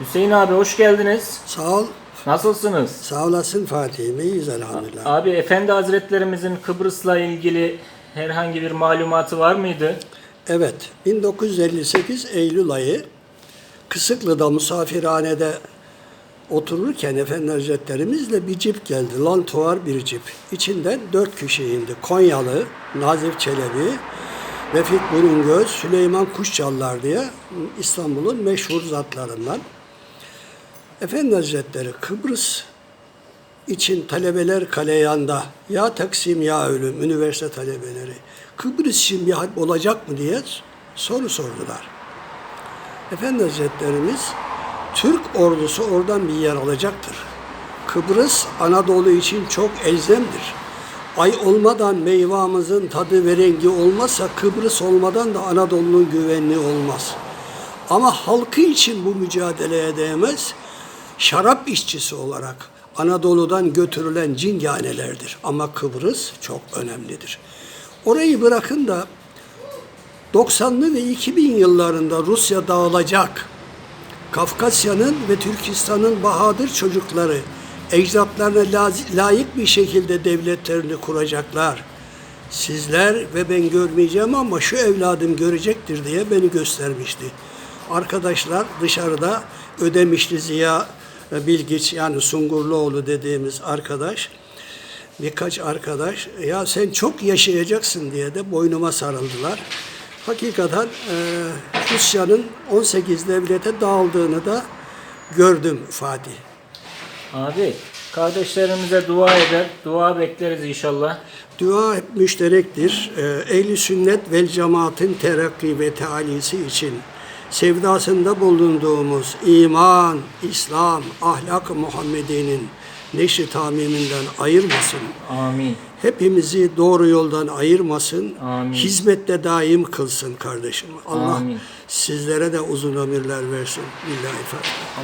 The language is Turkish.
Hüseyin abi hoş geldiniz. Sağ ol. Nasılsınız? Sağ olasın Fatih'im. İyiyiz elhamdülillah. Abi Efendi Hazretlerimizin Kıbrıs'la ilgili herhangi bir malumatı var mıydı? Evet, 1958 Eylül ayı Kısıklı'da misafirhanede otururken Efendi Hazretlerimizle bir cip geldi. Lantuvar bir cip. İçinden dört kişi indi. Konyalı, Nazif Çelebi, Refik Burungöz, Süleyman Kuşçallar diye İstanbul'un meşhur zatlarından. Efendi Hazretleri Kıbrıs için talebeler kaleyanda ya Taksim ya ölüm üniversite talebeleri Kıbrıs için bir harp olacak mı diye soru sordular. Efendi Hazretlerimiz Türk ordusu oradan bir yer alacaktır. Kıbrıs Anadolu için çok elzemdir. Ay olmadan meyvamızın tadı ve rengi olmazsa Kıbrıs olmadan da Anadolu'nun güvenliği olmaz. Ama halkı için bu mücadeleye değmez. Şarap işçisi olarak Anadolu'dan götürülen cinganelerdir. Ama Kıbrıs çok önemlidir. Orayı bırakın da 90'lı ve 2000 yıllarında Rusya dağılacak. Kafkasya'nın ve Türkistan'ın bahadır çocukları ecdatlarına layık bir şekilde devletlerini kuracaklar. Sizler ve ben görmeyeceğim ama şu evladım görecektir diye beni göstermişti. Arkadaşlar dışarıda Ödemişli Ziya Bilgiç yani Sungurluoğlu dediğimiz arkadaş birkaç arkadaş ya sen çok yaşayacaksın diye de boynuma sarıldılar. Hakikaten e, Rusya'nın 18 devlete dağıldığını da gördüm Fatih. Abi kardeşlerimize dua eder, dua bekleriz inşallah. Dua müşterektir. Ee, Ehli sünnet vel cemaatin terakki ve tealisi için sevdasında bulunduğumuz iman, İslam, ahlak-ı Muhammedi'nin neşri tamiminden ayırmasın. Amin. Hepimizi doğru yoldan ayırmasın. Amin. Hizmette daim kılsın kardeşim. Allah Amin. sizlere de uzun ömürler versin. Billahi Fatiha.